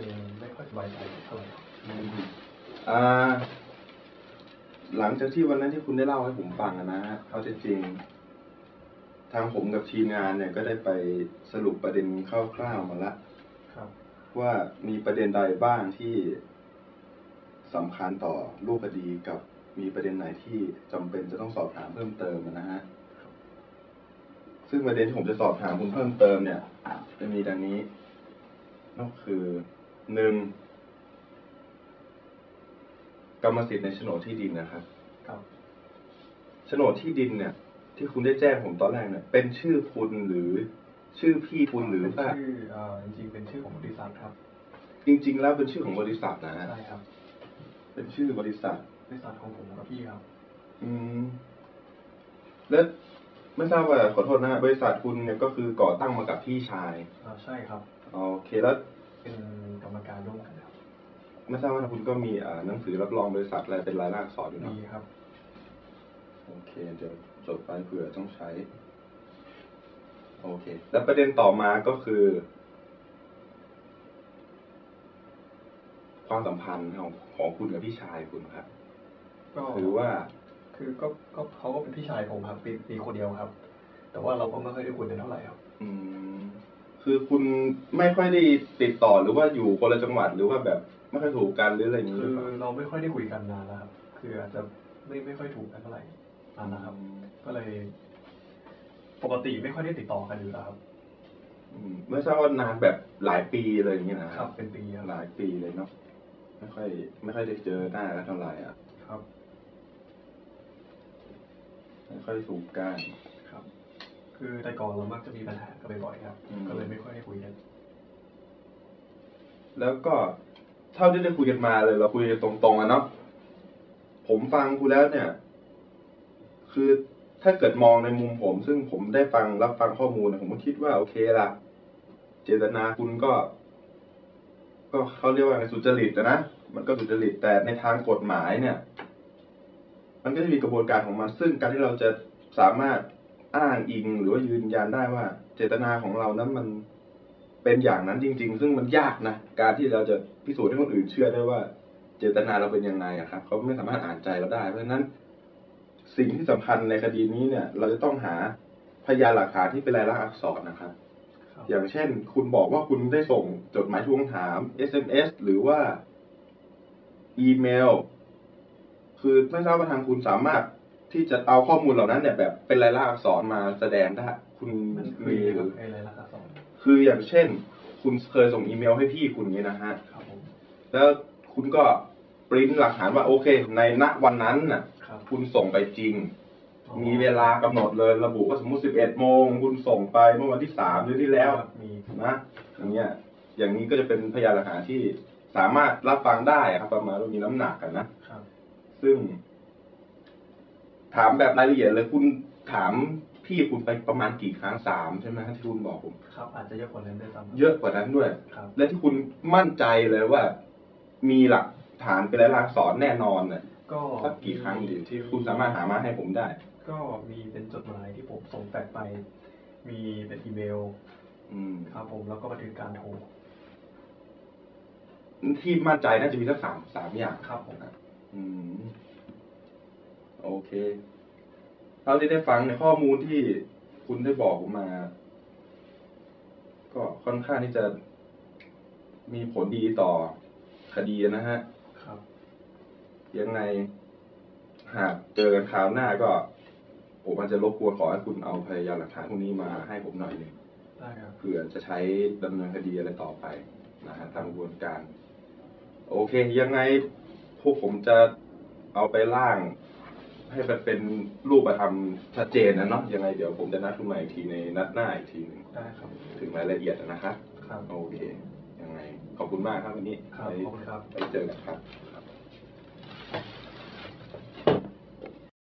ยังไม่ค่อยสบายใจเท่าไหร่ครับอ่า หลังจากที่วันนั้นที่คุณได้เล่าให้ผมฟังอะนะฮะเอาจริงๆทางผมกับทีมงานเนี่ยก็ได้ไปสรุปประเด็นคร่าวๆมาละครับว่ามีประเด็นใดบ้างที่สำคัญต่อรูปคดีกับมีประเด็นไหนที่จำเป็นจะต้องสอบถามเพิ่มเติมอะนะฮะซึ่งประเด็นที่ผมจะสอบถามคุณเพิ่มเติมเนี่ย จะมีดังนี้ก็คือ หนึ่งกรรมสิทธิ์ในโฉนดที่ดินนะครับครับโฉนดที่ดินเนี่ย ที่คุณได้แจ้งผมตอนแรกเนี่ยเป็นชื่อคุณหรือชื่อพี่คุณหรือเป็นว่า ชื่อเอ่อจริงๆเป็นชื่อของบริษัทครับจริง ๆ แล้วเป็นชื่อของบริษัทนะฮะใช่ครับเป็นชื่อบริษัท บริษัทของผมกับพี่ครับ อืม แล้วไม่ทราบว่าขอโทษนะฮะบริษัทคุณเนี่ยก็คือก่อตั้งมากับพี่ชาย อ่าใช่ครับ โอเคแล้ว ไม่ทราบว่าคุณก็มีอ่าหนังสือรับรองบริษัทอะไรเป็นลายลักษณ์อักษรอยู่เนาะดีครับ โอเค เดี๋ยวจดไปเผื่อต้องใช้ โอเค แล้วประเด็นต่อมาก็คือ ความสัมพันธ์ของของคุณกับพี่ชายคุณครับก็หรือว่า คือก็ก็เขาก็เป็นพี่ชายผมครับปีปีคนเดียวครับ แต่ว่าเราก็ไม่ค่อยได้คุยกันเท่าไหร่ครับ อืม คือคุณไม่ค่อยได้ติดต่อหรือว่าอยู่คนละจังหวัดหรือว่าแบบ ไม่ค่อยถูกกันหรืออะไรอย่างนี้หคืรืออเปล่าเราไม่ค่อยได้คุยกันนานแล้วครับ คืออาจจะไม่ไม่ค่อยถูกกันเท่าไหร่นานนะครับ ก็เลย ปกติไม่ค่อยได้ติดต่อกันอยู่แล้วครับอืมไม่ทราบว่านานแบบหลายปีเลยอย่างนี้นะครับ เป็นปีครับหลายปีเลยเนาะไม่ค่อย ไม่ค่อยได้เจอหน้ากันเท่าไหร่อะ ครับ ไม่ค่อยถูกกัน ครับ คือแต่ก่อนเรามักจะมีปัญหากันบ่อยๆครับ อืม ก็เลยไม่ค่อยได้คุยกัน แล้วก็ เท่าที่ได้คุยกันมาเลย เราคุยกันตรงๆอะเนาะผมฟังคุณแล้วเนี่ย คือถ้าเกิดมองในมุมผม ซึ่งผมได้ฟังรับฟังข้อมูลเนี่ยผมก็คิดว่าโอเคละเจตนาคุณก็ ก็เขาเรียกว่าไงสุจริตนะ มันก็สุจริตแต่ในทางกฎหมายเนี่ย มันก็จะมีกระบวนการของมัน ซึ่งการที่เราจะสามารถอ้างอิงหรือว่ายืนยันได้ว่า เจตนาของเรานั้นมัน เป็นอย่างนั้นจริง ๆ ซึ่งมันยากนะ การที่เราจะพิสูจน์ให้คนอื่นเชื่อได้ว่าเจตนาเราเป็นยังไงอะครับเขาไม่สามารถอ่านใจเราได้ เพราะฉะนั้น สิ่งที่สำคัญในคดีนี้เนี่ย เราจะต้องหาพยานหลักฐานที่เป็นลายลักษณ์อักษรนะครับครับอย่างเช่น คุณบอกว่าคุณได้ส่งจดหมายทวงถาม SMS หรือว่าอีเมล คือไม่ทราบว่าทางคุณสามารถที่จะเอาข้อมูลเหล่านั้นเนี่ยแบบเป็นลายลักษณ์อักษรมาแสดงได้ คุณมันเคมียหครืรับอเคยเลยละครับสอง คืออย่างเช่น คุณเคยส่งอีเมลให้พี่คุณนี้นะฮะครับผมแล้วคุณก็ปริ้นหลักฐานว่าโอเค ในณวันนั้นน่ะครับคุณส่งไปจริงอ๋อมีเวลากำหนดเลยระบุว่าสมมติ11โมงคุณส่งไปเมื่อวันที่3เดือนที่แล้วครับมีนะอย่างเงี้ย อย่างนี้ก็จะเป็นพยานหลักฐานที่สามารถรับฟังได้อะครับประมาณว่ามีน้ำหนักกันนะครับซึ่ง ถามแบบรายละเอียดเลยคุณถาม พี่คุณไปประมาณกี่ครั้งสามใช่ไหมที่คุณบอกผม ครับอาจจะเยอะกว่านั้นด้วยซ้ำเยอะกว่านั้นด้วย ครับ และที่คุณมั่นใจเลยว่า มีหลักฐานเป็นลายลักษณ์อักษรแน่นอนเนี่ยก็สักกี่ครั้งดีที่คุณสามารถหามาให้ผมได้ ก็มีเป็นจดหมายที่ผมส่งแฟกซ์ไป มีเป็นอีเมลอืม ครับผมแล้วก็บันทึกการโทรที่มั่นใจน่าจะมีสักสามสามอย่าง ครับผม อืม โอเคเท่าที่ได้ฟังในข้อมูลที่คุณได้บอกผมมา ก็ค่อนข้างที่จะมีผลดีต่อคดีนะฮะ ครับ ยังไง หากเจอกันคราวหน้าก็ผมอาจจะรบกวนขอให้คุณเอาพยานหลักฐานพวกนี้มาให้ผมหน่อยหนึ่งได้ครับเผื่อจะใช้ดำเนินคดีอะไรต่อไปนะฮะตามกระบวนการ โอเค ยังไงพวกผมจะเอาไปร่าง ให้มันเป็นรูปธรรมชัดเจนนะเนาะยังไงเดี๋ยวผมจะนัดคุณมาอีกทีในนัดหน้าอีกทีหนึ่งได้ครับ ถึงรายละเอียดนะครับครับโอเคยังไงขอบคุณมากครับวันนี้ครับไปขอบคุณครับไปเจอกันครับครับ